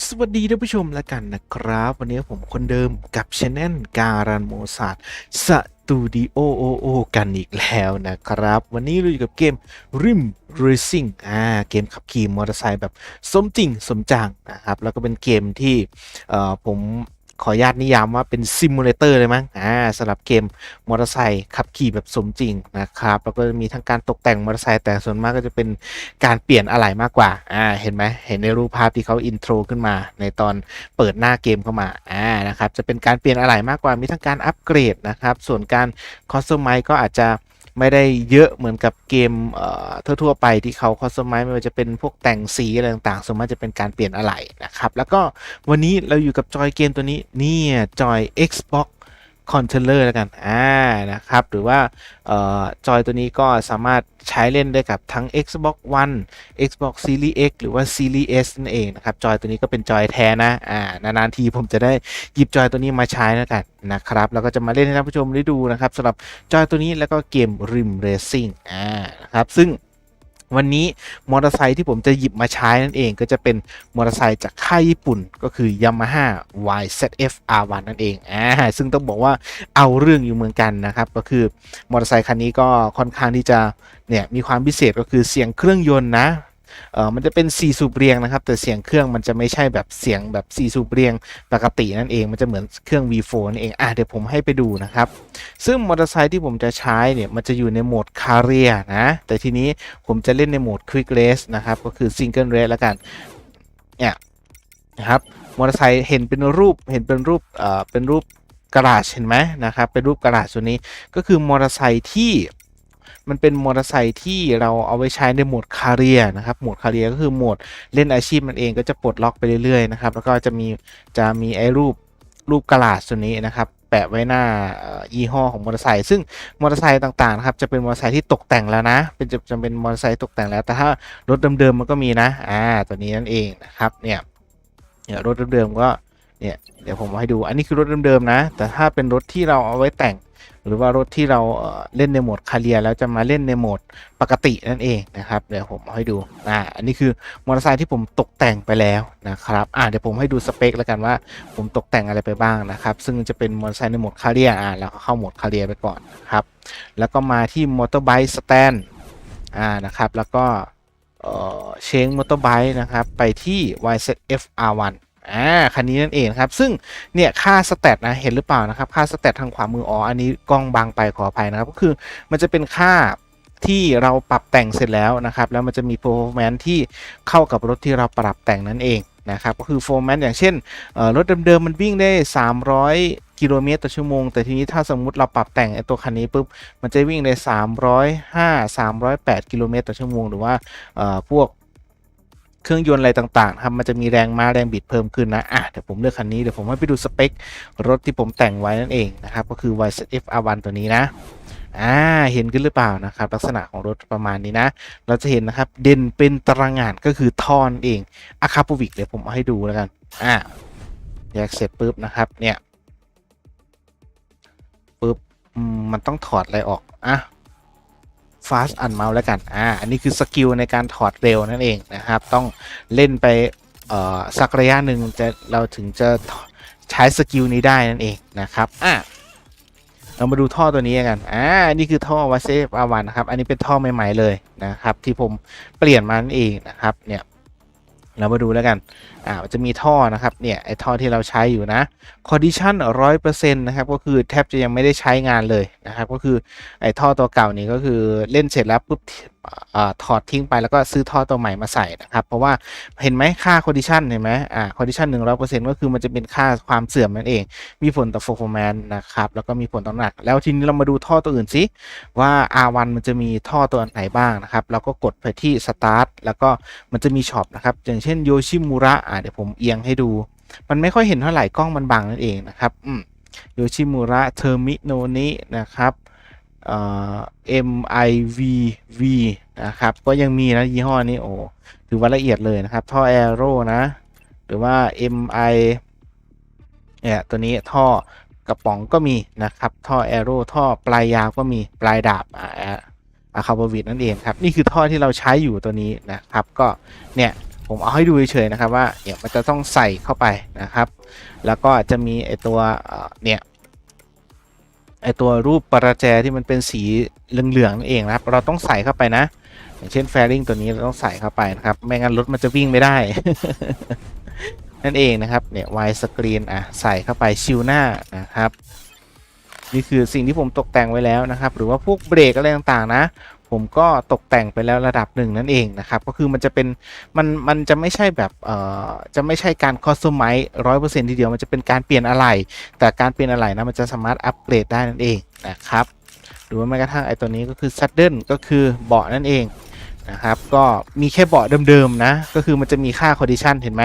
สวัสดีท่านผู้ชมแล้วกันนะครับ วันนี้ผมคนเดิมกับชแนลการันโมซาดสตูดิโอโอโอกันอีกแล้วนะครับ วันนี้เราอยู่กับเกม Rim Racing อ่าเกมขับขี่มอเตอร์ไซค์แบบสมจริงสมจังนะครับ แล้วก็เป็นเกมที่เอ่อผม ขออนุญาตนิยามว่าเป็นซิมูเลเตอร์เลยมั้งอ่าสำหรับเกมมอเตอร์ไซค์ขับขี่แบบสมจริงนะครับ แล้วก็จะมีทั้งการตกแต่งมอเตอร์ไซค์แต่ส่วนมากก็จะเป็นการเปลี่ยนอะไหล่มากกว่าอ่าเห็นไหมเห็นในรูปภาพที่เขาอินโทรขึ้นมาในตอนเปิดหน้าเกมเข้ามาอ่านะครับจะเป็นการเปลี่ยนอะไหล่มากกว่ามีทั้งการอัปเกรดนะครับส่วนการคอสตอมไมก็อาจจะ ไม่ได้เยอะเหมือนกับเกมเอ่อทั่วๆไปที่เขาคอสตอมไมไม่ว่าจะเป็นพวกแต่งสีอะไรต่างๆส่วนมากจะเป็นการเปลี่ยนอะไหล่นะครับ แล้วก็วันนี้เราอยู่กับจอยเกมตัวนี้นี่จอย Xbox Controller แล้วกันอ่านะครับ หรือว่าจอยตัวนี้ก็สามารถใช้เล่นได้กับทั้ง Xbox One Xbox Series X หรือว่า Series S นั่นเองนะครับ จอยตัวนี้ก็เป็นจอยแท้นะอ่านานๆทีผมจะได้หยิบจอยตัวนี้มาใช้แล้วกันนะครับ แล้วก็จะมาเล่นให้ท่านผู้ชมได้ดูนะครับสำหรับจอยตัวนี้แล้วก็เกม Rim Racing อ่านะครับซึ่ง วันนี้มอเตอร์ไซค์ที่ผมจะหยิบมาใช้นั่นเองก็จะเป็นมอเตอร์ไซค์จากค่ายญี่ปุ่นก็คือ Yamaha YZF R1 นั่นเองอ่าซึ่งต้องบอกว่าเอาเรื่องอยู่เหมือนกันนะครับ ก็คือมอเตอร์ไซคันนี้ก็ค่อนข้างที่จะเนี่ยมีความพิเศษก็คือเสียงเครื่องยนต์นะ เออมันจะเป็น4สูบเรียงนะครับ แต่เสียงเครื่องมันจะไม่ใช่แบบเสียงแบบ4สูบเรียงปกตินั่นเองมันจะเหมือนเครื่อง V4 นั่นเองอะเดี๋ยวผมให้ไปดูนะครับ ซึ่งมอเตอร์ไซค์ที่ผมจะใช้เนี่ยมันจะอยู่ในโหมดคาเรียนะแต่ทีนี้ผมจะเล่นในโหมด Quick Race นะครับก็คือ Single Race แล้วกันเนี่ยนะครับมอเตอร์ไซค์เห็นเป็นรูปเห็นเป็นรูปเอ่อเป็นรูปกระดาษเห็นไหมนะครับเป็นรูปกระดาษตัวนี้ก็คือมอเตอร์ไซค์ที่ มันเป็นมอเตอร์ไซค์ที่เราเอาไว้ใช้ในโหมดคาเรียนะครับ โหมดคาเรียก็คือโหมดเล่นอาชีพมันเองก็จะปลดล็อกไปเรื่อยๆนะครับ แล้วก็จะมีจะมีไอ้รูปรูปกระดาษตัวนี้นะครับ แปะไว้หน้ายี่ห้อของมอเตอร์ไซค์ซึ่งมอเตอร์ไซค์ต่างๆนะครับจะเป็นมอเตอร์ไซค์ที่ตกแต่งแล้วนะ เป็นจะจะเป็นมอเตอร์ไซค์ตกแต่งแล้ว แต่ถ้ารถเดิมๆมันก็มีนะ อ่า ตัวนี้นั่นเองนะครับ เนี่ยเนี่ยรถเดิมๆก็เนี่ยเดี๋ยวผมเอาให้ดู อันนี้คือรถเดิมๆนะ แต่ถ้าเป็นรถที่เราเอาไว้แต่ง หรือว่ารถที่เราเล่นในโหมดคาเรียแล้วจะมาเล่นในโหมดปกตินั่นเองนะครับเดี๋ยวผมให้ดูอ่าอันนี้คือมอเตอร์ไซค์ที่ผมตกแต่งไปแล้วนะครับอ่าเดี๋ยวผมให้ดูสเปคแล้วกันว่าผมตกแต่งอะไรไปบ้างนะครับซึ่งจะเป็นมอเตอร์ไซค์ในโหมดคาเรียอ่าแล้วก็เข้าโหมดคาเรียไปก่อนนครับแล้วก็มาที่มอเตอร์ไบค์สแตนอ่านะครับแล้วก็เออเชงมอเตอร์ไบค์นะครับไปที่ YZF R1 อ่าคันนี้นั่นเองครับ ซึ่งเนี่ยค่าสแตทนะเห็นหรือเปล่านะครับ ค่าสแตททางขวามืออ๋ออันนี้กล้องบางไปขออภัยนะครับ ก็คือมันจะเป็นค่าที่เราปรับแต่งเสร็จแล้วนะครับ แล้วมันจะมี performance ที่เข้ากับรถที่เราปรับแต่งนั่นเองนะครับ ก็คือ performance อย่างเช่นรถเดิมๆมันวิ่งได้ 300 กิโลเมตรต่อชั่วโมง แต่ทีนี้ถ้าสมมุติเราปรับแต่งไอ้ตัวคันนี้ปุ๊บมันจะวิ่งได้ 305 308 กิโลเมตรต่อชั่วโมง หรือว่าพวก เครื่องยนต์อะไรต่างๆครับมันจะมีแรงม้าแรงบิดเพิ่มขึ้นนะอะเดี๋ยวผมเลือกคันนี้เดี๋ยวผมให้ไปดูสเปครถที่ผมแต่งไว้นั่นเองนะครับก็คือ YZF R1 ตัวนี้นะอ่าเห็นขึ้นหรือเปล่านะครับ ลักษณะของรถประมาณนี้นะ เราจะเห็นนะครับเด่นเป็นตารางงานก็คือท่อนเองอะคาปวิกเดี๋ยวผมเอาให้ดูแล้วกันอ่าแยกเสร็จปุ๊บนะครับเนี่ยปุ๊บมันต้องถอดอะไรออกอะ fast unmount แล้วกัน อ่า อันนี้คือสกิลในการถอดเร็วนั่นเองนะครับ ต้องเล่นไปเอ่อสักระยะหนึ่งจะเราถึงจะใช้สกิลนี้ได้นั่นเองนะครับ อ่าเรามาดูท่อตัวนี้กัน อ่า นี่คือท่อวาเซฟอาวันนะครับ อันนี้เป็นท่อใหม่ ๆ เลยนะครับ ที่ผมเปลี่ยนมานั่นเองนะครับ เนี่ย เรามาดูแล้วกัน อ่าจะมีท่อนะครับ เนี่ย ไอ้ท่อที่เราใช้อยู่นะ condition ร้อยเปอร์เซ็นต์นะครับ ก็คือแทบจะยังไม่ได้ใช้งานเลยนะครับ ก็คือไอ้ท่อตัวเก่านี้ก็คือเล่นเสร็จแล้วปุ๊บอ่าถอดทิ้งไปแล้วก็ซื้อท่อตัวใหม่มาใส่นะครับ เพราะว่าเห็นไหมค่า condition เห็นไหมอ่า condition หนึ่งร้อยเปอร์เซ็นต์ก็คือมันจะเป็นค่าความเสื่อมนั่นเอง มีผลต่อ performance นะครับ แล้วก็มีผลต่อหนัก แล้วทีนี้เรามาดูท่อตัวอื่นสิว่า R1 มันจะมีท่อตัวไหนบ้างนะครับ เราก็กดไปที่ start แล้วก็มันจะมีช็อปนะครับอย่างเช่นโยชิมุระอ่าเดี๋ยวผมเอียงให้ดู มันไม่ค่อยเห็นเท่าไหร่กล้องมันบังนั่นเองนะครับอืมโยชิมุระเทอร์มิโนนินะครับเอ่อ MIVV นะครับ ก็ยังมีนะยี่ห้อนี้โอ้ถือว่าละเอียดเลยนะครับ ท่อแอโร่นะ หรือว่า MI เนี่ยตัวนี้ท่อกระป๋องก็มีนะครับ ท่อแอโร่ท่อปลายยาวก็มีปลายดาบอ่าอะคาบวิดนั่นเองครับ นี่คือท่อที่เราใช้อยู่ตัวนี้นะครับ ก็เนี่ย ผมเอาให้ดูเฉยๆนะครับว่าเนี่ยมันจะต้องใส่เข้าไปนะครับ แล้วก็จะมีไอตัวเนี่ยไอตัวรูปประแจที่มันเป็นสีเหลืองๆนั่นเองนะครับ เราต้องใส่เข้าไปนะ อย่างเช่นแฟริงตัวนี้เราต้องใส่เข้าไปนะครับ ไม่งั้นรถมันจะวิ่งไม่ได้ นั่นเองนะครับเนี่ยไวสกรีนอะใส่เข้าไปชิวหน้านะครับนี่คือสิ่งที่ผมตกแต่งไว้แล้วนะครับ หรือว่าพวกเบรกอะไรต่างๆนะ ผมก็ตกแต่งไปแล้วระดับหนึ่งนั่นเองนะครับ ก็คือมันจะเป็น มันมันจะไม่ใช่แบบเอ่อจะไม่ใช่การคอสตอมไมซ์ร้อยเปอร์เซ็นต์ทีเดียวมันจะเป็นการเปลี่ยนอะไหล่แต่การเปลี่ยนอะไหล่นะมันจะสามารถอัปเกรดได้นั่นเองนะครับหรือว่าแม้กระทั่งไอ้ตัวนี้ก็คือซัดเดิลก็คือเบาะนั่นเอง นะครับก็มีแค่เบาะเดิมๆนะก็คือมันจะมีค่าคอดิชันเห็นไหม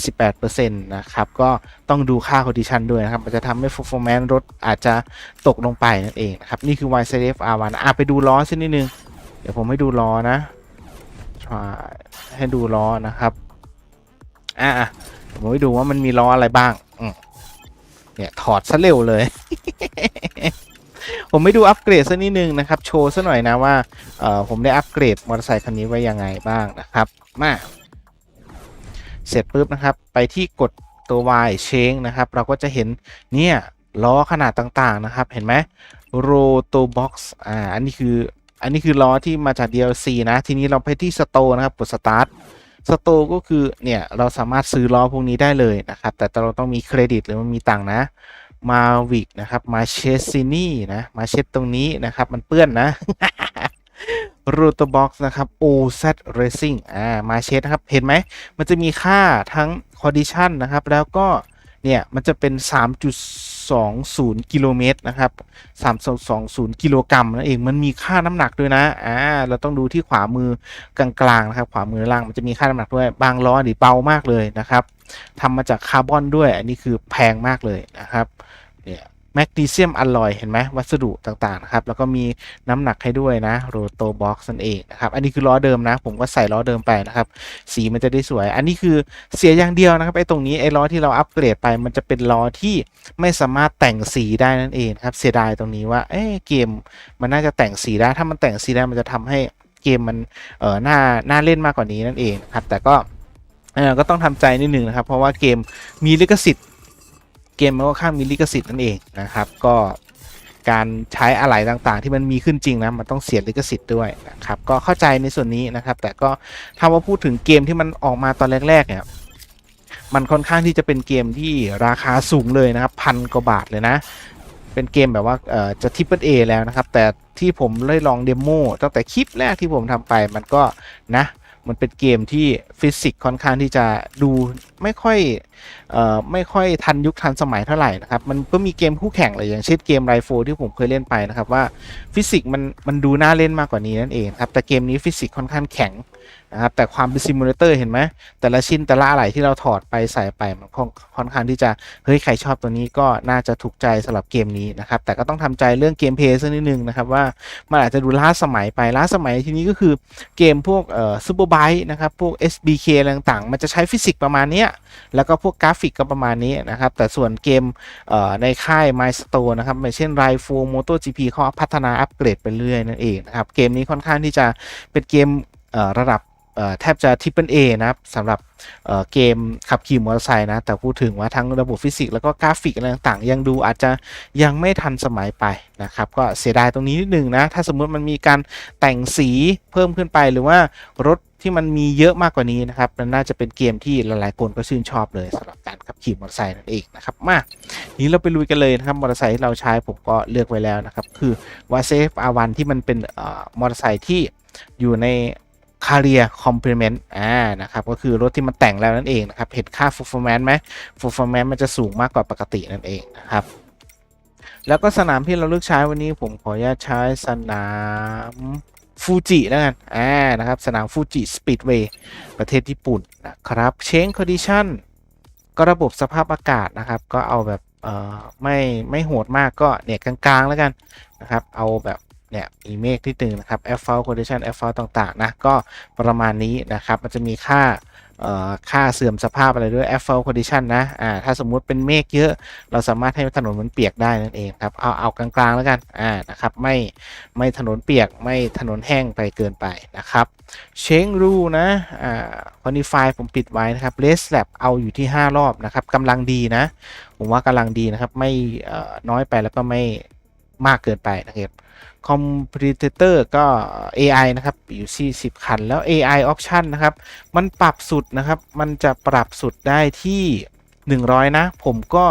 78%นะครับก็ต้องดูค่าคอดิชันด้วยนะครับ มันจะทำให้ performance รถอาจจะตกลงไปนั่นเองนะครับ นี่คือ y c f R1 อะไปดูล้อสักนิดนึง เดี๋ยวผมให้ดูล้อนะให้ดูล้อนะครับอะผมให้ดูว่ามันมีล้ออะไรบ้างเนี่ยถอดซะเร็วเลย ผมไม่ดูอัปเกรดสักนิดนึงนะครับ โชว์ซะหน่อยนะว่าเออผมได้อัปเกรดมอเตอร์ไซค์คันนี้ไว้ยังไงบ้างนะครับ มา เสร็จปุ๊บนะครับ ไปที่กดตัว Y เชงนะครับ เราก็จะเห็นเนี่ยล้อขนาดต่างๆนะครับ เห็นไหมโรโตบ็อกซ์อ่าอันนี้คืออันนี้คือล้อที่มาจาก DLC นะ ทีนี้เราไปที่สโตนะครับ กดสตาร์ทสโตก็คือเนี่ยเราสามารถซื้อล้อพวกนี้ได้เลยนะครับ แต่เราต้องมีเครดิตหรือมันมีตังค์นะ มาวิกนะครับ มาเชสซินี่นะ มาเช็ดตรงนี้นะครับ มันเปื้อนนะโรตบ็อกซ์นะครับ OZ Racing อ่า มาเช็ดนะครับ เห็นไหม มันจะมีค่าทั้ง condition นะครับ แล้วก็ เนี่ย มันจะเป็น 3.20 กิโลเมตรนะครับ 3.20 กิโลกรัมนั่นเอง มันมีค่าน้ำหนักด้วยนะ อ่า เราต้องดูที่ขวามือกลางๆนะครับ ขวามือล่าง มันจะมีค่าน้ำหนักด้วย บางล้อนี่เบามากเลยนะครับ ทำมาจากคาร์บอนด้วย อันนี้คือแพงมากเลยนะครับเนี่ยแมกนีเซียมอลลอยเห็นไหมวัสดุต่างๆนะครับ แล้วก็มีน้ำหนักให้ด้วยนะโรโตบ็อกซ์นั่นเองนะครับ อันนี้คือล้อเดิมนะ ผมก็ใส่ล้อเดิมไปนะครับ สีมันจะได้สวย อันนี้คือเสียอย่างเดียวนะครับไอ้ตรงนี้ไอ้ล้อที่เราอัปเกรดไป มันจะเป็นล้อที่ไม่สามารถแต่งสีได้นั่นเองครับเสียดายตรงนี้ว่าเอ้เกมมันน่าจะแต่งสีได้ถ้ามันแต่งสีได้มันจะทำให้เกมมันเออหน่าหน่าเล่นมากกว่านี้นั่นเองครับแต่ก็ เออก็ต้องทำใจนิดหนึ่งนะครับ เพราะว่าเกมมีลิขสิทธิ์ เกมมันก็ข้างมีลิขสิทธิ์นั่นเองนะครับ ก็การใช้อะไรต่างๆ ที่มันมีขึ้นจริงนะมันต้องเสียลิขสิทธิ์ด้วยนะครับ ก็เข้าใจในส่วนนี้นะครับ แต่ก็ถ้าว่าพูดถึงเกมที่มันออกมาตอนแรกๆเนี่ยมันค่อนข้างที่จะเป็นเกมที่ราคาสูงเลยนะครับพันกว่าบาทเลยนะ เป็นเกมแบบว่าจะทิปเปิลเอแล้วนะครับ แต่ที่ผมได้ลองเดโมตั้งแต่คลิปแรกที่ผมทำไปมันก็นะ มันเป็นเกมที่ฟิสิกส์ค่อนข้างที่จะดูไม่ค่อยเอ่อไม่ค่อยทันยุคทันสมัยเท่าไหร่นะครับ มันก็มีเกมคู่แข่งเลยอย่างเช่นเกมไรโฟที่ผมเคยเล่นไปนะครับว่าฟิสิกส์มันมันดูน่าเล่นมากกว่านี้นั่นเองครับแต่เกมนี้ฟิสิกส์ค่อนข้างแข็ง นะครับแต่ความเป็นซิมูเลเตอร์เห็นไหมแต่ละชิ้นแต่ละอะไรที่เราถอดไปใส่ไปมันค่อนข้างที่จะเฮ้ยใครชอบตัวนี้ก็น่าจะถูกใจสำหรับเกมนี้นะครับแต่ก็ต้องทำใจเรื่องเกมเพลย์สักนิดนึงนะครับว่ามันอาจจะดูล้าสมัยไปล้าสมัยทีนี้ก็คือเกมพวกเอ่อซูเปอร์ไบค์นะครับพวก SBK อะไรต่างๆ มันจะใช้ฟิสิกส์ประมาณนี้แล้วก็พวกกราฟิกก็ประมาณนี้นะครับแต่ส่วนเกมเอ่อในค่าย Milestone นะครับอย่างเช่น r i f e MotoGP เขาพัฒนาอัปเกรดไปเรื่อยนั่นเองนะครับเกมนี้ค่อนข้างที่จะเป็นเกม ระดับแทบจะทิปเปิลเอนะครับสำหรับเกมขับขี่มอเตอร์ไซค์นะ แต่พูดถึงว่าทั้งระบบฟิสิกส์แล้วก็กราฟิกอะไรต่างๆ ยังดูอาจจะยังไม่ทันสมัยไปนะครับ ก็เสียดายตรงนี้นิดนึงนะ ถ้าสมมติมันมีการแต่งสีเพิ่มขึ้นไปหรือว่ารถที่มันมีเยอะมากกว่านี้นะครับมันน่าจะเป็นเกมที่หลายๆคนก็ชื่นชอบเลยสำหรับการขับขี่มอเตอร์ไซค์นั่นเองนะครับมานี้เราไปลุยกันเลยนะครับมอเตอร์ไซค์ที่เราใช้ผมก็เลือกไว้แล้วนะครับคือ w a s e f R1 ที่มันเป็นมอเตอร์ไซค์ที่อยู่ใน c a r i e r Complement อ่านะครับก็คือรถที่มันแต่งแล้วนั่นเองนะครับเห็นค่า performance ไหม performance มันจะสูงมากกว่าปกตินั่นเองนะครับแล้วก็สนามที่เราเลือกใช้วันนี้ผมขออนุญาตใช้สนามฟูจิแล้วกัน อ่า นะครับ สนามฟูจิสปีดเวย์ประเทศญี่ปุ่นนะครับ เชงคอนดิชันก็ระบบสภาพอากาศนะครับ ก็เอาแบบ เอ่อ ไม่ ไม่โหดมากก็เนี่ยกลางๆแล้วกันนะครับ เอาแบบ เนี่ยมีเมฆที่ตึงนะครับ a f f a l condition a f f a l ต่างๆนะก็ประมาณนี้นะครับ มันจะมีค่าเอ่อค่าเสื่อมสภาพอะไรด้วย asphalt condition นะอ่าถ้าสมมุติเป็นเมฆเยอะ เราสามารถให้ถนนมันเปียกได้นั่นเองครับ เอาเอากลางๆแล้วกันอ่านะครับไม่ไม่ถนนเปียกไม่ถนนแห้งไปเกินไปนะครับเชงรูนะอ่า quantify ผมปิดไว้นะครับ race lap เอาอยู่ที่ 5 รอบนะครับกำลังดีนะ ผมว่ากำลังดีนะครับ ไม่เอ่อน้อยไปแล้วก็ไม่มากเกินไปนะครับ คอมพิวเตอร์ก็ AI นะครับอยู่ที่10คัน แล้ว AI option นะครับ มันปรับสุดนะครับ มันจะปรับสุดได้ที่ 100 นะ ผมก็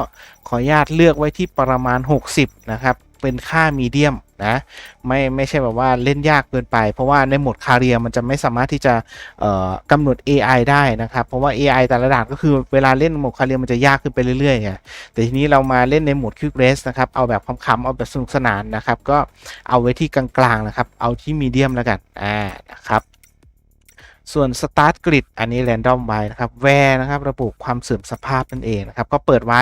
ขออนุญาตเลือกไว้ที่ประมาณ 60 นะครับ เป็นค่ามีเดียม นะไม่ไม่ใช่แบบว่าเล่นยากเกินไป เพราะว่าในโหมดคาเรียมันจะไม่สามารถที่จะเอ่อกำหนด AI ได้นะครับ เพราะว่า AI แต่ละด่านก็คือเวลาเล่นโหมดคาเรียมันจะยากขึ้นไปเรื่อยๆไงแต่ทีนี้เรามาเล่นในโหมดคิกเรสนะครับเอาแบบคำๆเอาแบบสนุกสนานนะครับ ก็เอาไว้ที่กลางๆนะครับ เอาที่มีเดียมแล้วกันอ่านะครับ ส่วน Start Grid อันนี้ Random ไว้นะครับ Where นะครับระบุความเสื่อมสภาพนั่นเองนะครับ ก็เปิดไว้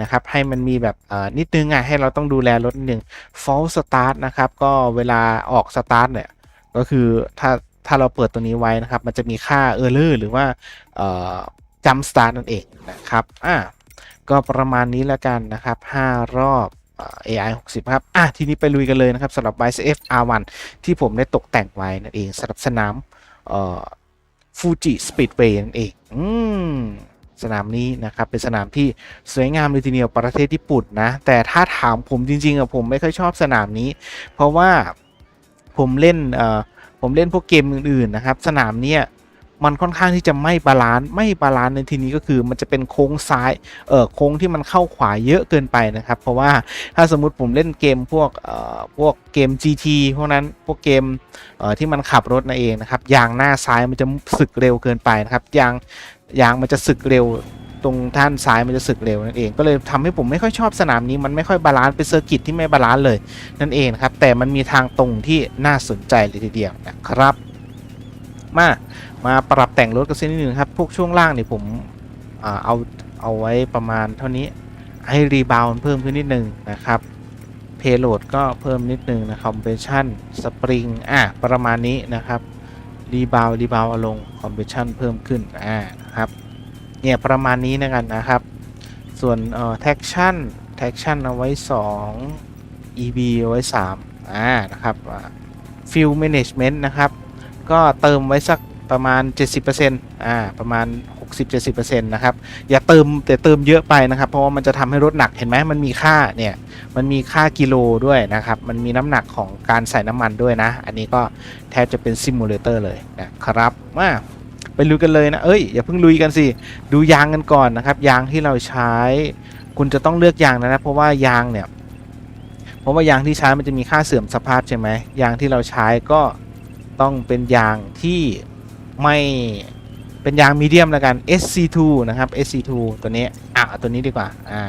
นะครับให้มันมีแบบนิดนึงอะให้เราต้องดูแลรถนิดนึง False Start นะครับ ก็เวลาออก Start เนี่ยก็คือถ้าถ้าเราเปิดตัวนี้ไว้นะครับ มันจะมีค่า Error หรือว่าเอ่อ Jump Start นั่นเองนะครับอ่าก็ประมาณนี้แล้วกันนะครับ 5 รอบเอ่อ AI 60 ครับ อะ ทีนี้ไปลุยกันเลยนะครับสำหรับ YCF R1 ที่ผมได้ตกแต่งไว้นั่นเองสำหรับสนามเอ่อ ฟูจิสปีดเวย์นั่นเองอืมสนามนี้นะครับ เป็นสนามที่สวยงามเลยทีเดียวประเทศญี่ปุ่นนะ แต่ถ้าถามผมจริงๆอะผมไม่ค่อยชอบสนามนี้ เพราะว่าผมเล่นเอ่อผมเล่นพวกเกมอื่นๆนะครับ สนามเนี้ย มันค่อนข้างที่จะไม่บาลานซ์ไม่บาลานซ์ในทีนี้ก็คือมันจะเป็นโค้งซ้ายเออโค้งที่มันเข้าขวาเยอะเกินไปนะครับ เพราะว่าถ้าสมมุติผมเล่นเกมพวกเอ่อพวกเกม GT พวกนั้นพวกเกมเอ่อที่มันขับรถนั่นเองนะครับยางหน้าซ้ายมันจะสึกเร็วเกินไปนะครับยางยางมันจะสึกเร็วตรงด้านซ้ายมันจะสึกเร็วนั่นเองก็เลยทำให้ผมไม่ค่อยชอบสนามนี้มันไม่ค่อยบาลานซ์เป็นเซอร์กิตที่ไม่บาลานซ์เลยนั่นเองครับแต่มันมีทางตรงที่น่าสนใจเลยทีเดียวนะครับ มา มาปรับแต่งรถกันสักนิดหนึ่งครับ พวกช่วงล่างนี่ผมอเอาเอาไว้ประมาณเท่านี้ให้รีบาวเพิ่มขึ้นนิดหนึ่งนะครับเพโหลดก็เพิ่มนิดนึงนะคอมเพรสชันสปริงอะประมาณนี้นะครับรีบาวรีบาวเอาลงคอมเพรสชันเพิ่มขึ้นอ่านะครับเนี่ยประมาณนี้นะกันนะครับ ส่วนเอ่อ traction traction เอาไว้ 2 EB เอาไว้ 3อ่านะครับ fuel management นะครับ ก็เติมไว้สัก ประมาณ 70%อ่าประมาณ 60-70%นะครับ อย่าเติมแต่เติมเยอะไปนะครับ เพราะว่ามันจะทำให้รถหนักเห็นไหมมันมีค่าเนี่ยมันมีค่ากิโลด้วยนะครับ มันมีน้ำหนักของการใส่น้ำมันด้วยนะ อันนี้ก็แทบจะเป็นซิมูเลเตอร์เลยนะครับมาไปลุยกันเลยนะเอ้ยอย่าเพิ่งลุยกันสิดูยางกันก่อนนะครับ ยางที่เราใช้ คุณจะต้องเลือกยางนะนะเพราะว่ายางเนี่ยเพราะว่ายางที่ใช้มันจะมีค่าเสื่อมสภาพใช่ไหมยางที่เราใช้ก็ต้องเป็นยางที่ ไม่เป็นยางมีเดียมแล้วกัน SC2 นะครับ SC2 ตัวนี้อะเอาตัวนี้ดีกว่าอ่า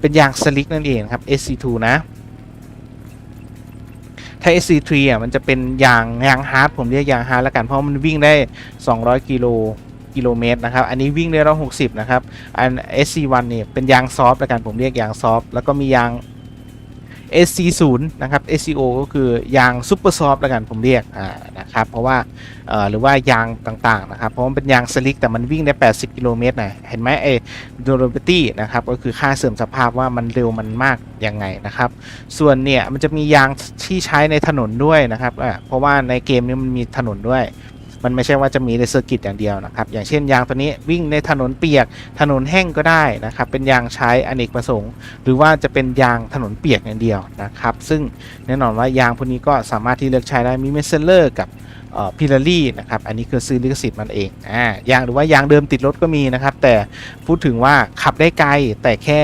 เป็นยางสลิกนั่นเองครับ SC2 นะถ้า SC3 อะมันจะเป็นยางยางฮาร์ดผมเรียกยางฮาร์ดแล้วกันเพราะมันวิ่งได้ 200 กิโลกิโลเมตรนะครับ อันนี้วิ่งได้160นะครับ อัน SC1 เนี่ยเป็นยางซอฟต์แล้วกันผมเรียกยางซอฟต์แล้วก็มียาง SC0 นะครับ SCO ก็คือยางซูเปอร์ซอฟต์ล้วกันผมเรียกอ่านะครับเพราะว่าเอ่อหรือว่ายางต่างๆนะครับเพราะมันเป็นยางสลิกแต่มันวิ่งได้ 80 กิโลเมตรนะเห็นไหมเอ durability นะครับก็คือค่าเสื่อมสภาพว่ามันเร็วมันมากยังไงนะครับ ส่วนเนี่ยมันจะมียางที่ใช้ในถนนด้วยนะครับอ่าเพราะว่าในเกมนี้มันมีถนนด้วย มันไม่ใช่ว่าจะมีในเซอร์กิตอย่างเดียวนะครับ อย่างเช่นยางตัวนี้วิ่งในถนนเปียก ถนนแห้งก็ได้นะครับ เป็นยางใช้อเนกประสงค์ หรือว่าจะเป็นยางถนนเปียกอย่างเดียวนะครับ ซึ่งแน่นอนว่ายางพวกนี้ก็สามารถที่เลือกใช้ได้มีเมสเซลเลอร์กับพิลารี่นะครับ อันนี้คือซื้อลิขสิทธิ์มันเองอ่ายางหรือว่ายางเดิมติดรถก็มีนะครับ แต่พูดถึงว่าขับได้ไกลแต่แค่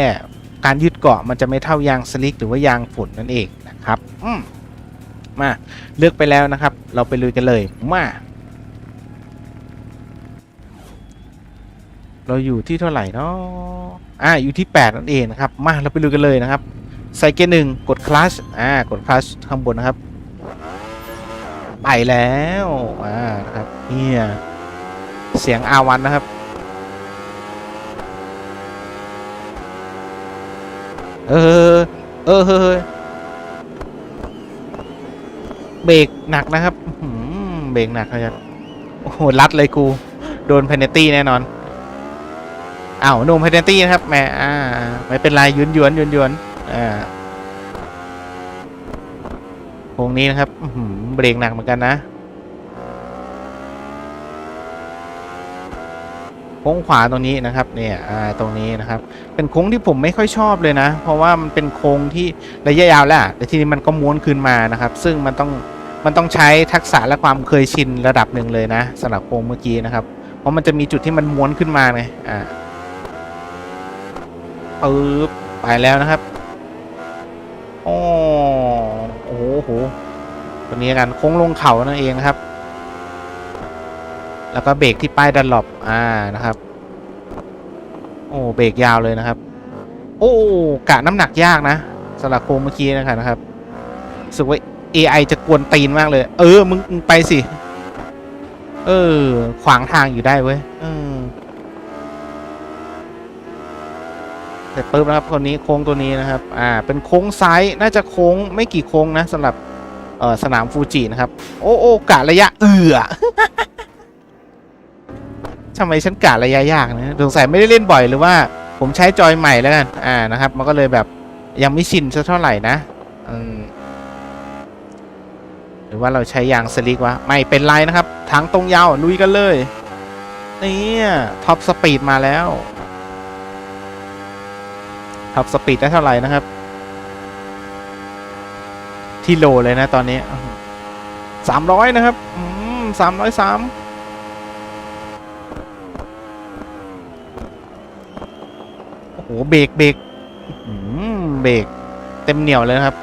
การยึดเกาะมันจะไม่เท่ายางสลิกหรือว่ายางฝุ่นนั่นเองนะครับ อืมมาเลือกไปแล้วนะครับ เราไปลุยกันเลยมา เราอยู่ที่เท่าไหร่เนาะอ่าอยู่ที่ 8 นั่นเองนะครับ มาเราไปดูกันเลยนะครับ ใส่เกียร์หนึ่งกดคลัชอ่ากดคลัชข้างบนนะครับ ไปแล้วอ่านะครับเนี่ยเสียงอาวันนะครับ เออเออเฮ้เบรกหนักนะครับเบรกหนักนะครับโอ้โหรัดเลยกู โดนเพนเนตี้แน่นอน อ้าวโนมเพนเนตี้นะครับแหมอ่าไม่เป็นไรยุนยวนยุนยวนอ่าโค้งนี้นะครับเบรกหนักเหมือนกันนะโค้งขวาตรงนี้นะครับเนี่ยอ่าตรงนี้นะครับ เป็นโค้งที่ผมไม่ค่อยชอบเลยนะ เพราะว่ามันเป็นโค้งที่ระยะยาวแล้วอะแต่ทีนี้มันก็ม้วนคืนมานะครับ ซึ่งมันต้องมันต้องใช้ทักษะและความเคยชินระดับหนึ่งเลยนะสำหรับโค้งเมื่อกี้นะครับ เพราะมันจะมีจุดที่มันม้วนขึ้นมาไงอ่า ปึ๊บไปแล้วนะครับโอ้โอ้โหโหตัวนี้กันโค้งลงเขานั่นเองนะครับ แล้วก็เบรกที่ป้ายดันหลบอ่านะครับ โอ้เบรกยาวเลยนะครับ โอ้กะน้ำหนักยากนะสำหรับโค้งเมื่อกี้นะครับสึกว่า AI จะกวนตีนมากเลย เออ มึงมึงไปสิ เออ ขวางทางอยู่ได้เว้ย เออ เสร็จปุ๊บนะครับคนนี้โค้งตัวนี้นะครับอ่าเป็นโค้งซ้ายน่าจะโค้งไม่กี่โค้งนะสำหรับเอ่อสนามฟูจินะครับ โอ้โอ้กะระยะเอือทำไมฉันกะระยะยากนะสงสัยไม่ได้เล่นบ่อยหรือว่า ผมใช้จอยใหม่แล้วกันอ่านะครับ มันก็เลยแบบยังไม่ชินสักเท่าไหร่นะอืมหรือว่าเราใช้ยางสลิกวะไม่เป็นไรนะครับทางตรงยาวลุยกันเลยนี่ท็อปสปีดมาแล้ว ท็อปสปีดได้เท่าไหร่นะครับ ที่โลเลยนะตอนนี้สามร้อยนะครับสามร้อยสามโอ้โหเบรกเบรกเบรกเต็มเหนียวเลยครับ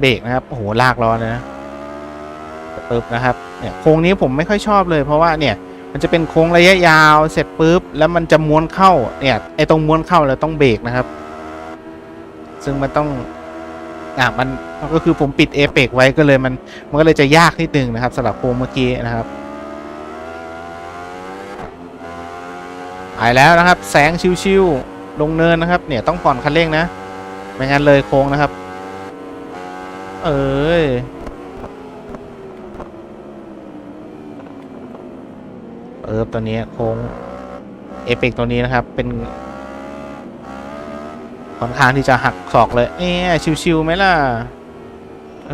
เบรกนะครับโอ้โหลากล้อเลยนะ ปึ๊บนะครับเนี่ยโค้งนี้ผมไม่ค่อยชอบเลยเพราะว่าเนี่ยมันจะเป็นโค้งระยะยาวเสร็จปุ๊บแล้วมันจะม้วนเข้าเนี่ยไอตรงม้วนเข้าแล้วต้องเบรกนะครับ ซึ่งมันต้องอะมันก็คือผมปิดเอเปกไว้ก็เลยมันมันก็เลยจะยากนิดนึงนะครับสำหรับโค้งเมื่อกี้นะครับไปแล้วนะครับ แสงชิวๆลงเนินนะครับ เนี่ยต้องผ่อนคันเร่งนะไม่งั้นเลยโค้งนะครับ เอ้ยเออ ตัวนี้โค้งเอเปกตัวนี้นะครับ เป็นค่อนข้างที่จะหักศอกเลยเอ๊ะชิวๆไหมล่ะ เอ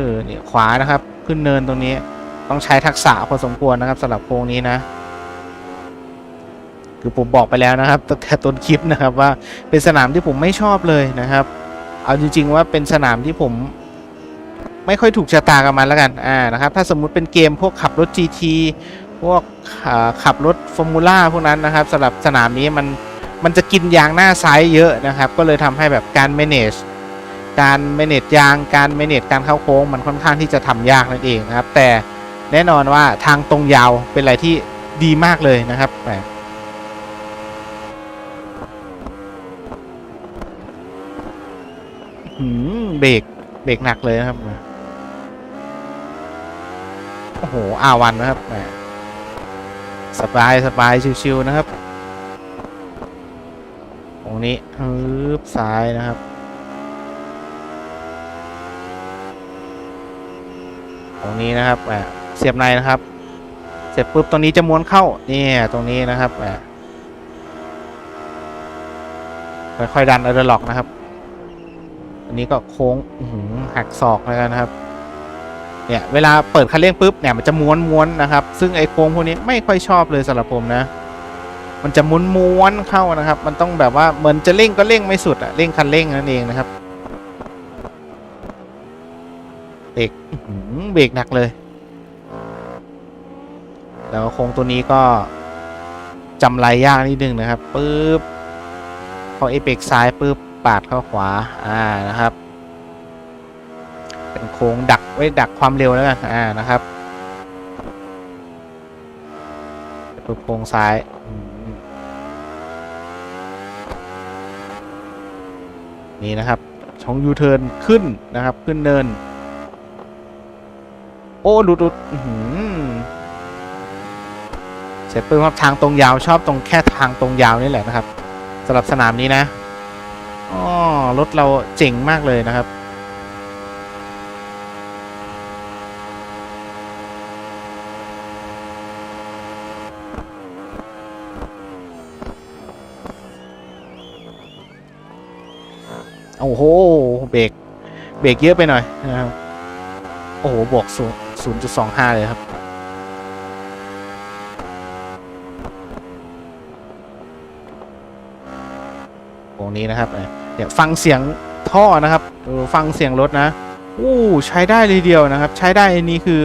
อเนี่ยขวานะครับ ขึ้นเนินตรงนี้ ต้องใช้ทักษะพอสมควรนะครับสำหรับโค้งนี้นะ คือผมบอกไปแล้วนะครับตั้งแต่ต้นคลิปนะครับว่าเป็นสนามที่ผมไม่ชอบเลยนะครับ เอาจริง ๆ ว่าเป็นสนามที่ผมไม่ค่อยถูกชะตากับมันแล้วกัน อ่า นะครับ ถ้าสมมุติเป็นเกมพวกขับรถ GT พวกขับรถฟอร์มูล่าพวกนั้นนะครับสำหรับสนามนี้มันมันจะกินยางหน้าซ้ายเยอะนะครับ ก็เลยทำให้แบบการ manage การ manage ยางการ manage การเข้าโค้ง มันค่อนข้างที่จะทำยากนั่นเองนะครับ แต่แน่นอนว่าทางตรงยาวเป็นอะไรที่ดีมากเลยนะครับแหมหืมเบรกเบรกหนักเลยนะครับ โอ้โหอาวันนะครับ สบายสบายชิวๆนะครับ ตรงนี้ฮึบซ้ายนะครับ ตรงนี้นะครับแหมเสียบในนะครับ เสร็จปุ๊บตรงนี้จะม้วนเข้านี่ตรงนี้นะครับแหมค่อยๆดันเอาเดอร์ล็อกนะครับ อันนี้ก็โค้งหักศอกแล้วกันนะครับ เนี่ยเวลาเปิดคันเร่งปุ๊บเนี่ยมันจะม้วนม้วนนะครับ ซึ่งไอ้โค้งพวกนี้ไม่ค่อยชอบเลยสำหรับผมนะ มันจะม้วนม้วนเข้านะครับ มันต้องแบบว่าเหมือนจะเร่งก็เร่งไม่สุดอะเร่งคันเร่งนั่นเองนะครับเบรกหือเบรกหนักเลย แล้วโค้งตัวนี้ก็จำไรยากนิดนึงนะครับปุ๊บพอเอเบรกซ้ายปุ๊บปาดเข้าขวาอ่านะครับ เป็นโค้งดักไว้ดักความเร็วแล้วกันอ่านะครับปุ๊บโค้งซ้ายนี่นะครับช่องยูเทิร์นขึ้นนะครับขึ้นเนิน โอ้ดูดูอื้อหือเสร็จปุ๊บครับทางตรงยาวชอบตรงแค่ทางตรงยาวนี่แหละนะครับสำหรับสนามนี้นะอ๋อรถเราเจ๋งมากเลยนะครับ โอ้โหเบรกเบรกเยอะไปหน่อยนะครับโอ้โหบวกศูนย์จุดสองห้าเลยครับตรงนี้นะครับเดี๋ยวฟังเสียงท่อนะครับฟังเสียงรถนะอู้ใช้ได้เลยเดียวนะครับ ใช้ได้อันนี้คือ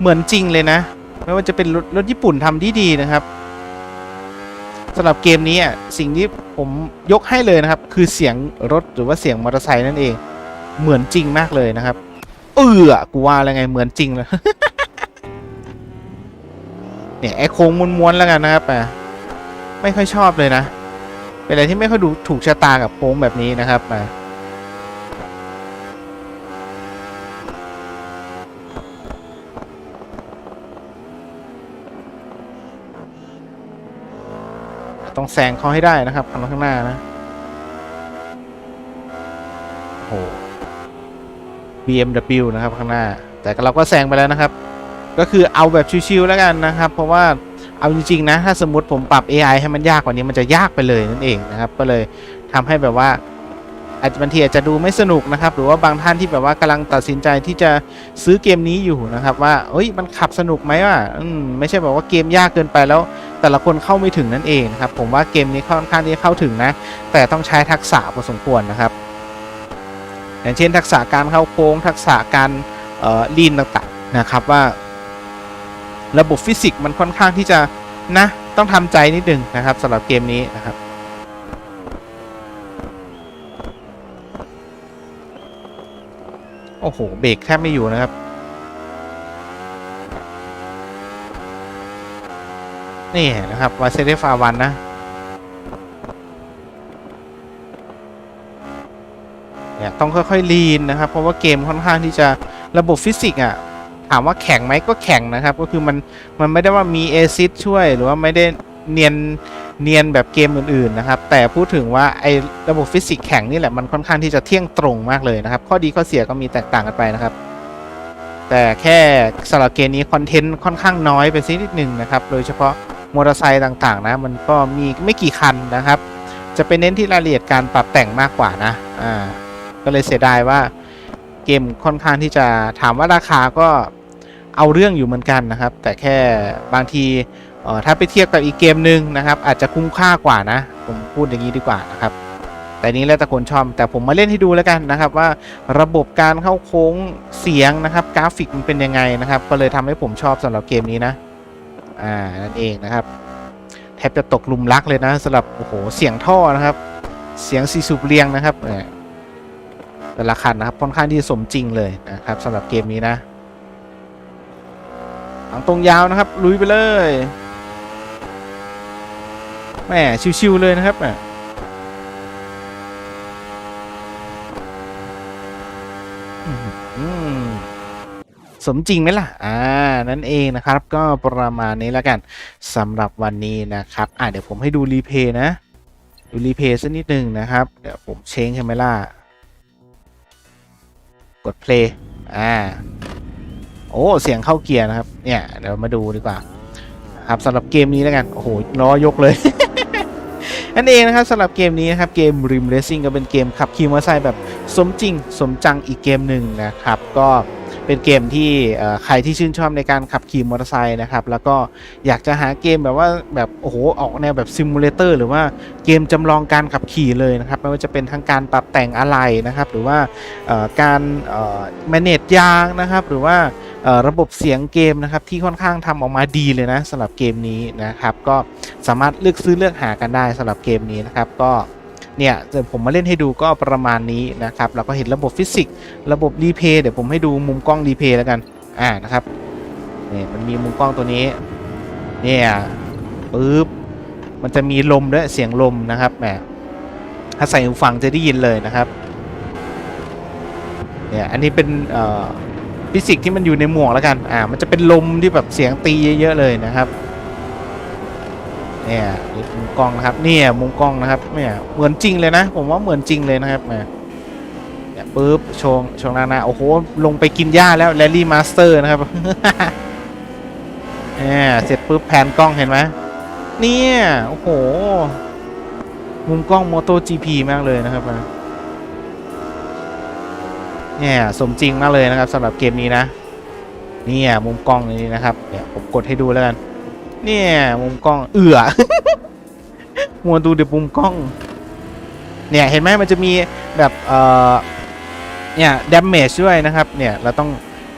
เหมือนจริงเลยนะ ไม่ว่าจะเป็นรถรถญี่ปุ่นทำที่ดีนะครับ สำหรับเกมนี้สิ่งที่ผมยกให้เลยนะครับ คือเสียงรถหรือว่าเสียงมอเตอร์ไซค์นั่นเอง เหมือนจริงมากเลยนะครับ เออกูว่าอะไรไงเหมือนจริงเลยเนี่ยไอโค้งม้วนๆแล้วกันนะครับอะไม่ค่อยชอบเลยนะ เป็นอะไรที่ไม่ค่อยดูถูกชะตากับโค้งแบบนี้นะครับมา ต้องแซงเขาให้ได้นะครับคันข้างหน้านะโอ้โห BMW นะครับข้างหน้า แต่เราก็แซงไปแล้วนะครับ ก็คือเอาแบบชิวๆแล้วกันนะครับ เพราะว่าเอาจริงๆนะ ถ้าสมมติผมปรับ AI ให้มันยากกว่านี้มันจะยากไปเลยนั่นเองนะครับ ก็เลยทำให้แบบว่าอาจจะบางทีอาจจะดูไม่สนุกนะครับ หรือว่าบางท่านที่แบบว่ากำลังตัดสินใจที่จะซื้อเกมนี้อยู่นะครับ ว่าเอ้ยมันขับสนุกไหมวะอืมไม่ใช่แบบว่าเกมยากเกินไปแล้ว แต่ละคนเข้าไม่ถึงนั่นเองนะครับผมว่าเกมนี้ค่อนข้างที่จะเข้าถึงนะ แต่ต้องใช้ทักษะพอสมควรนะครับอย่างเช่นทักษะการเข้าโค้งทักษะการเอ่อลีนต่างๆนะครับว่า ระบบฟิสิกส์มันค่อนข้างที่จะนะต้องทำใจนิดนึงนะครับสำหรับเกมนี้นะครับโอ้โห เบรกแทบไม่อยู่นะครับ นี่นะครับวาเซเดฟาวันนะ เนี่ยต้องค่อยๆลีนนะครับ เพราะว่าเกมค่อนข้างที่จะระบบฟิสิกส์อะถามว่าแข็งไหมก็แข็งนะครับ ก็คือมันมันไม่ได้ว่ามีเอซิดช่วยหรือว่าไม่ได้เนียนเนียนแบบเกมอื่นๆนะครับ แต่พูดถึงว่าไอ้ระบบฟิสิกส์แข็งนี่แหละมันค่อนข้างที่จะเที่ยงตรงมากเลยนะครับ ข้อดีข้อเสียก็มีแตกต่างกันไปนะครับ แต่แค่สำหรับเกมนี้คอนเทนต์ค่อนข้างน้อยไปสักนิดหนึ่งนะครับ โดยเฉพาะ มอเตอร์ไซค์ต่างๆนะ มันก็มีไม่กี่คันนะครับ จะไปเน้นที่รายละเอียดการปรับแต่งมากกว่านะอ่าก็เลยเสียดายว่าเกมค่อนข้างที่จะถามว่าราคาก็เอาเรื่องอยู่เหมือนกันนะครับ แต่แค่บางทีเอ่อถ้าไปเทียบกับอีกเกมหนึ่งนะครับ อาจจะคุ้มค่ากว่านะ ผมพูดอย่างนี้ดีกว่านะครับ แต่นี้แล้วแต่คนชอบแต่ผมมาเล่นให้ดูแล้วกันนะครับ ว่าระบบการเข้าโค้งเสียงนะครับ กราฟิกมันเป็นยังไงนะครับ ก็เลยทำให้ผมชอบสำหรับเกมนี้นะ อ่านั่นเองนะครับแทบจะตกลุมรักเลยนะสำหรับโอ้โหเสียงท่อนะครับ เสียงซีสูบเรียงนะครับเออแต่ละคันนะครับค่อนข้างที่สมจริงเลยนะครับสำหรับเกมนี้นะหลังตรงยาวนะครับลุยไปเลยแหมชิวๆเลยนะครับแหมอื้อหือ สมจริงไหมล่ะ อ่า นั่นเองนะครับ ก็ประมาณนี้แล้วกันสำหรับวันนี้นะครับ อ่าเดี๋ยวผมให้ดูรีเพย์นะ ดูรีเพย์สักนิดหนึ่งนะครับ เดี๋ยวผมเชงใช่ไหมล่ะกด play อ่า โอ้ เสียงเข้าเกียร์นะครับ เนี่ย เดี๋ยวมาดูดีกว่า ครับสำหรับเกมนี้แล้วกัน โอ้โหล้อยกเลยนั่นเองนะครับสำหรับเกมนี้นะครับเกม Rim Racing ก็เป็นเกมขับขี่มอเตอร์ไซค์แบบสมจริงสมจังอีกเกมหนึ่งนะครับ ก็ เป็นเกมที่ใครที่ชื่นชอบในการขับขี่มอเตอร์ไซค์นะครับ แล้วก็อยากจะหาเกมแบบว่าแบบโอ้โหออกแนวแบบซิมูเลเตอร์หรือว่าเกมจำลองการขับขี่เลยนะครับ ไม่ว่าจะเป็นทั้งการปรับแต่งอะไรนะครับ หรือว่าการเอ่อ manage ยางนะครับ หรือว่าระบบเสียงเกมนะครับที่ค่อนข้างทำออกมาดีเลยนะสำหรับเกมนี้นะครับ ก็สามารถเลือกซื้อเลือกหากันได้สำหรับเกมนี้นะครับก็ เนี่ยเดี๋ยวผมมาเล่นให้ดูก็ประมาณนี้นะครับเราก็เห็นระบบฟิสิกส์ระบบรีเพย์เดี๋ยวผมให้ดูมุมกล้องรีเพย์แล้วกันอ่านะครับนี่มันมีมุมกล้องตัวนี้เนี่ยปึ๊บมันจะมีลมด้วยเสียงลมนะครับแหมถ้าใส่หูฟังจะได้ยินเลยนะครับเนี่ยอันนี้เป็นเอ่อฟิสิกส์ที่มันอยู่ในหมวกแล้วกันอ่ามันจะเป็นลมที่แบบเสียงตีเยอะๆเลยนะครับ เนี่ยมุมกล้องนะครับเนี่ยมุมกล้องนะครับเนี่ยเหมือนจริงเลยนะ ผมว่าเหมือนจริงเลยนะครับเนี่ยปุ๊บชงชงนานาโอ้โหลงไปกินหญ้าแล้วแรลลี่มาสเตอร์นะครับเนี่ยเสร็จปุ๊บแผนกล้องเห็นไหมเนี่ยโอ้โห มุมกล้อง Moto GP มากเลยนะครับเนี่ยสมจริงมากเลยนะครับสำหรับเกมนี้นะเนี่ยมุมกล้องนี้นะครับเนี่ยผมกดให้ดูแล้วกัน เนี่ยมุมกล้อง เอือมัวดูเดี๋ยวมุมกล้อง เนี่ยเห็นไหมมันจะมีแบบเอ่อเนี่ยด a ม a g e ด้วยนะครับ เนี่ยเราต้อง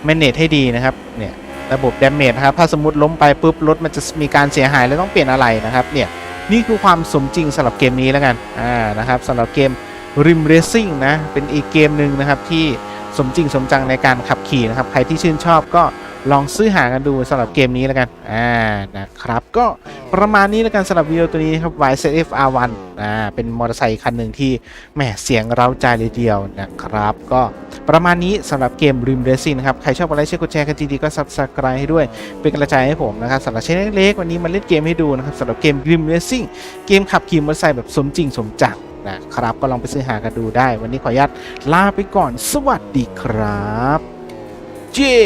manage ให้ดีนะครับ เนี่ยระบบ damage นะครับถ้าสมมติล้มไปปุ๊บรถมันจะมีการเสียหายแล้วต้องเปลี่ยนอะไรนะครับ เนี่ยนี่คือความสมจริงสำหรับเกมนี้แล้วกัน อ่า นะครับสำหรับเกม Rim Racing นะ เป็นอีกเกมหนึ่งนะครับที่สมจริงสมจังในการขับขี่นะครับ ใครที่ชื่นชอบก็ ลองซื้อหากันดูสำหรับเกมนี้แล้วกัน อ่า นะครับ ก็ประมาณนี้แล้วกันสำหรับวิดีโอตัวนี้ครับ YZF R1 อ่า เป็นมอเตอร์ไซคันหนึ่งที่แหมเสียงเร้าใจเลยเดียวนะครับ ก็ประมาณนี้สำหรับเกม Rim Racing นะครับ ใครชอบอะไรช่วยกดแชร์กันดีๆก็ Subscribe ให้ด้วย เป็นกำลังใจให้ผมนะครับสำหรับช่องเล็กๆวันนี้มาเล่นเกมให้ดูนะครับสำหรับเกม Rim Racing เกมขับขี่มอเตอร์ไซค์แบบสมจริงสมจังนะครับก็ลองไปซื้อหากันดูได้ วันนี้ขออนุญาตลาไปก่อน สวัสดีครับ เจ้